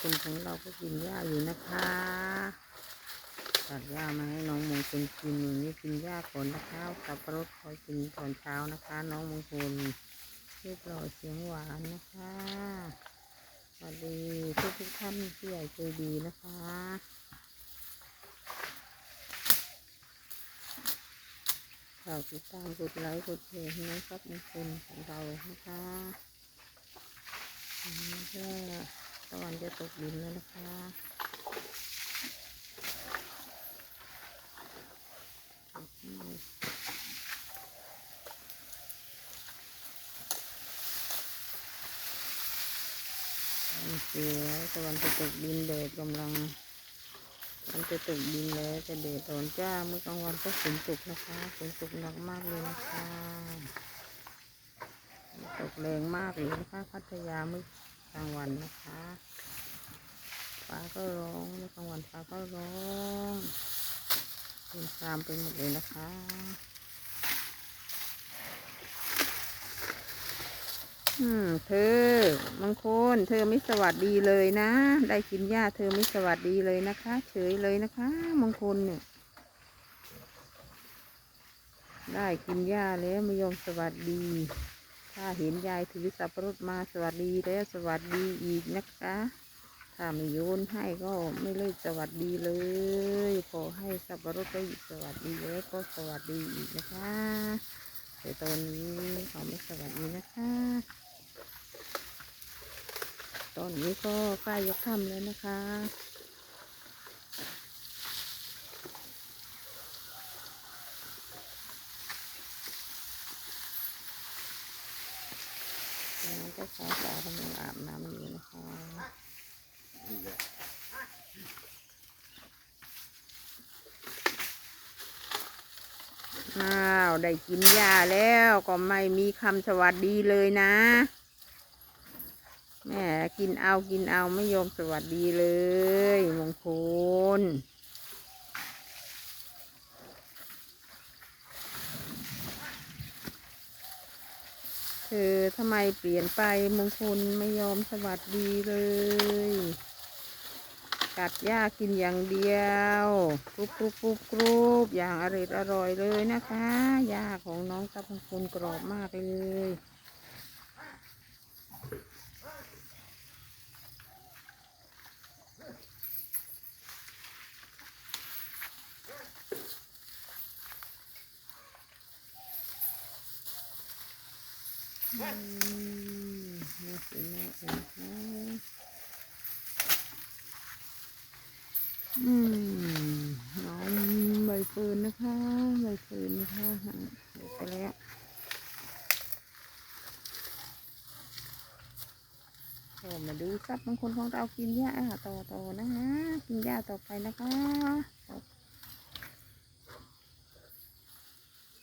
คลของเราก็กินหญ้าอยู่นะคะตัดหญ้ามาให้น้องมงคลกินอย่างนี้กินหญ้าก่อนนะคะสับรดคอยกินตอนเช้านะคะ น้องมงคลเรียบร้อยเสียงหวานนะคะสวัสดีทุกทุกท่านที่ใหญ่ใจดีนะคะฝากติดตามกดไลค์กดแชร์ให้น้องครับมงคลของเรานะคะอันนี้ก็ ตะวันจะตกดินแล้วนะคะอืมเสียตะวันจะตกดินแดดกำลังมันจะตกดินแล้วจะแดดร้อนจ้าเมื่อกลางวันก็ฝนตกนะคะฝนตกหนักมากเลยนะคะตกแรงมากเลยนะคะพัทยาเมื่อ กลางวันนะคะฟ้าก็ร้องกลางวันฟ้าก็ร้องเป็นครามไปหมดเลยนะคะอืมเธอมังคนเธอไม่สวัสดีเลยนะ ได้กินหญ้าเธอไม่สวัสดีเลยนะคะ เฉยเลยนะคะมังคนเนี่ย ได้กินหญ้าแล้วไม่ยอมสวัสดี ถ้าเห็นยายถือสับปะรดมาสวัสดีแล้วสวัสดีอีกนะคะ ถ้าไม่โยนให้ก็ไม่เลิกสวัสดีเลยขอให้สับปะรดได้สวัสดีแล้วก็สวัสดีอีกนะคะแต่ตอนนี้เขาไม่สวัสดีนะคะ ตอนนี้ก็ใกล้ยกค่ำแล้วนะคะ น้องก็สาวสาวกำลังอาบน้ำอยู่นะคะอ้าวได้กินหญ้าแล้วก็ไม่มีคำสวัสดีเลยนะแม่กินเอากินเอาไม่ยอมสวัสดีเลยมงคล ธอทำไมเปลี่ยนไปมงคลไม่ยอมสวัสดีเลย กัดหญ้ากินอย่างเดียวกรุบกรุบกรุบกรุบอย่างอร่อยอร่อยเลยนะคะหญ้าของน้องตับมงคลกรอบมากเลย น่ากินมากเลยนะคะอืมน้องใบเฟิร์นนะคะใบเฟิร์นนะคะเดี๋ยไปแล้วก็มาดูซับบางคนของเรากินหญ้าต่อต่อๆนะคะกินหญ้าต่อไปนะคะ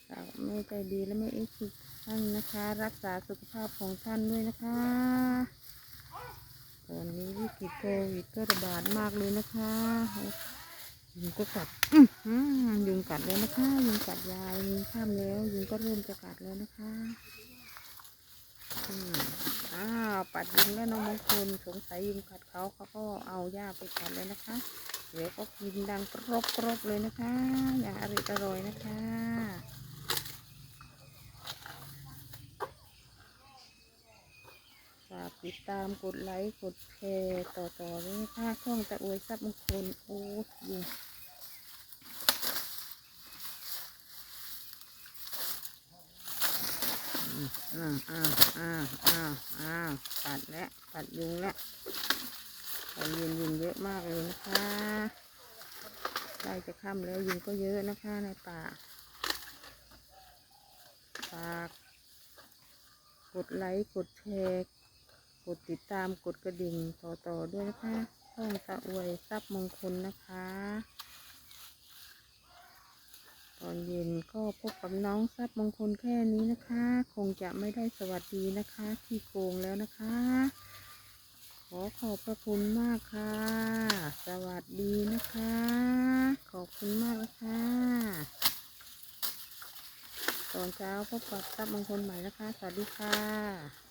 ฝากแม่ใจดีและแม่เอ็กซ์ท่านนะคะ รักษาสุขภาพของท่านด้วยนะคะตอนนี้วิกฤตโควิดก็ระบาดมากเลยนะคะยุงก็กัดยุงกัดแล้วนะคะยุงกัดยายยุงข้ามแล้วยุงก็เริ่มจะกัดแล้วนะคะอ้าวปัดยุงแล้วน้องมงคลสงสัยยุงกัดเขาเขาก็เอาหญ้าไปกัดเลยนะคะ เดี๋ยวก็กินดังกรอบกรบๆเลยนะคะ อย่างอร่อยอร่อยนะคะ ฝาก ติดตามกดไลค์กดแชร์ต่อๆเลยนะคะช่องตะอวยซับมงคลโอ้ยยุงอ่าอ่าอ่าอ่าอ่าปัดแล้วปัดยุงแล้วตอนเย็นยุงเยอะมากเลยนะคะใกล้จะค่ำแล้วยุงก็เยอะนะคะในป่าฝาก กดไลค์ กดแชร์ กดติดตามกดกระดิ่งต่อๆด้วยนะคะช่องตะอวยทรัพย์มงคลนะคะ ตอนเย็นก็พบกับน้องทรัพย์มงคลแค่นี้นะคะ คงจะไม่ได้สวัสดีนะคะที่โกงแล้วนะคะ ขอขอบพระคุณมากค่ะ สวัสดีนะคะ ขอบคุณมากนะคะตอนเช้าพบกับทรัพย์มงคลใหม่นะคะ สวัสดีค่ะ